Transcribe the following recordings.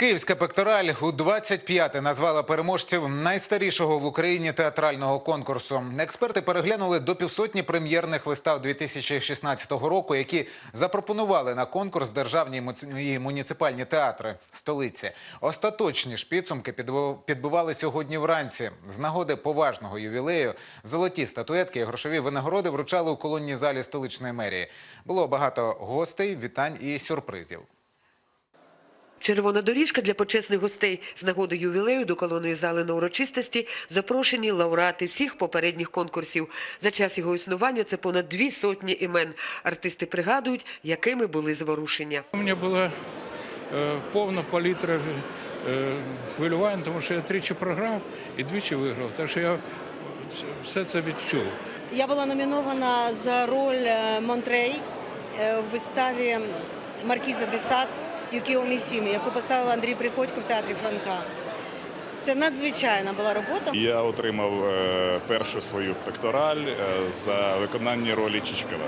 Київська пектораль у 25-те назвала переможців найстарішого в Україні театрального конкурсу. Експерти переглянули до півсотні прем'єрних вистав 2016 року, які запропонували на конкурс державні і муніципальні театри столиці. Остаточні ж підсумки підбив- підбивали сьогодні вранці. З нагоди поважного ювілею золоті статуетки і грошові винагороди вручали у колонній залі столичної мерії. Було багато гостей, вітань і сюрпризів. Червона доріжка для почесних гостей з нагоди ювілею до колонної зали на урочистості запрошені лауреати всіх попередніх конкурсів. За час його існування це понад дві сотні імен. Артисти пригадують, якими були зворушення. У мене була е, повна палітра е, хвилювань, тому що я тричі програв і двічі виграв. Так що я все це відчув. Я була номінована за роль е, Монтрей в виставі Маркіза де Сад Юкіо Місімі, яку поставив Андрій Приходько в театрі Франка. Це надзвичайна була робота. Я отримав е, першу свою пектораль е, за виконання ролі Чичкова.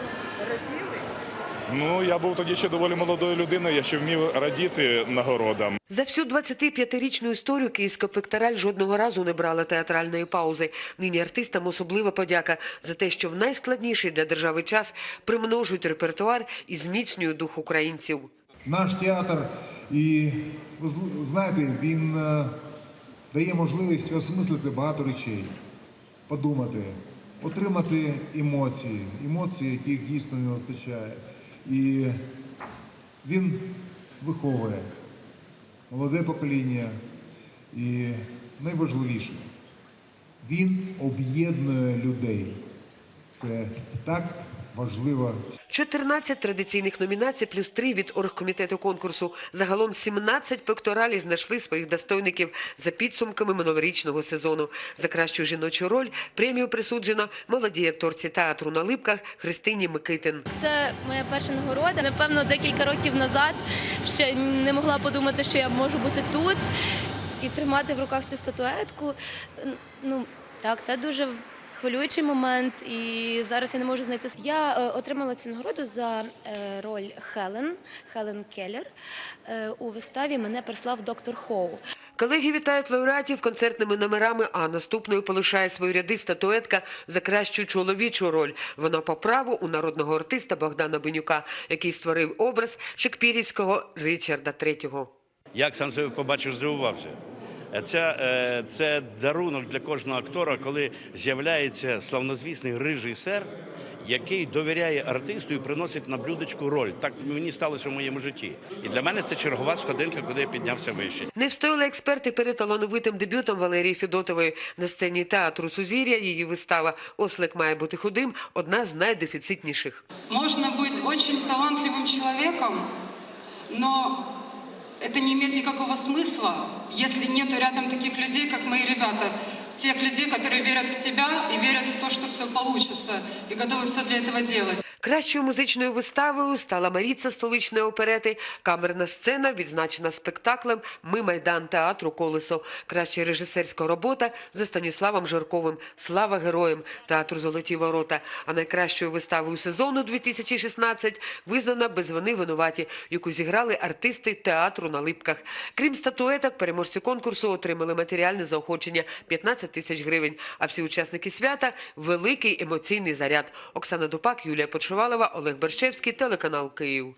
Ну, я був тоді ще доволі молодою людиною, я ще вмів радіти нагородам. За всю 25-річну історію Київська пектораль жодного разу не брала театральної паузи. Нині артистам особлива подяка за те, що в найскладніший для держави час примножують репертуар і зміцнюють дух українців. Наш театр, і знаєте, він е, дає можливість осмислити багато речей, подумати, отримати емоції, емоції, яких дійсно не вистачає. І він виховує молоде покоління і найважливіше, він об'єднує людей. Це так важливо 14 традиційних номінацій плюс 3 від оргкомітету конкурсу. Загалом 17 пекторалі знайшли своїх достойників за підсумками минулорічного сезону. За кращу жіночу роль премію присуджено молодій акторці театру на липках Христині Микитин. Це моя перша нагорода. Напевно, декілька років назад ще не могла подумати, що я можу бути тут і тримати в руках цю статуетку. Ну так, це дуже хвилюючий момент, і зараз я не можу знайти. Я е, отримала цю нагороду за е, роль Хелен Хелен Келлер е, у виставі Мене прислав доктор Хоу. Колеги вітають лауреатів концертними номерами, а наступною полишає свої ряди статуетка за кращу чоловічу роль. Вона по праву у народного артиста Богдана Бенюка, який створив образ шекспірівського Ричарда III. Як сам себе побачив, здивувався. Це, це дарунок для кожного актора, коли з'являється славнозвісний режисер, який довіряє артисту і приносить на блюдечку роль. Так мені сталося в моєму житті. І для мене це чергова сходинка, куди я піднявся вище. Не встояли експерти перед талановитим дебютом Валерії Федотової на сцені театру Сузір'я. Її вистава Ослик має бути худим одна з найдефіцитніших. Можно быть очень талантливым человеком, но это не имеет никакого смысла, если нету рядом таких людей, как мои ребята, тех людей, которые верят в тебя и верят в то, что все получится, и готовы все для этого делать. Кращою музичною виставою стала Маріца столичної оперети. Камерна сцена відзначена спектаклем Ми майдан театру Колесо. Краща режисерська робота за Станіславом Жарковим. Слава героям театру Золоті ворота. А найкращою виставою сезону 2016 визнана без вини винуваті, яку зіграли артисти театру на липках. Крім статуеток, переможці конкурсу отримали матеріальне заохочення 15 тисяч гривень. А всі учасники свята великий емоційний заряд. Оксана Дупак, Юлія Почувалова, Олег Бершевський, телеканал Київ.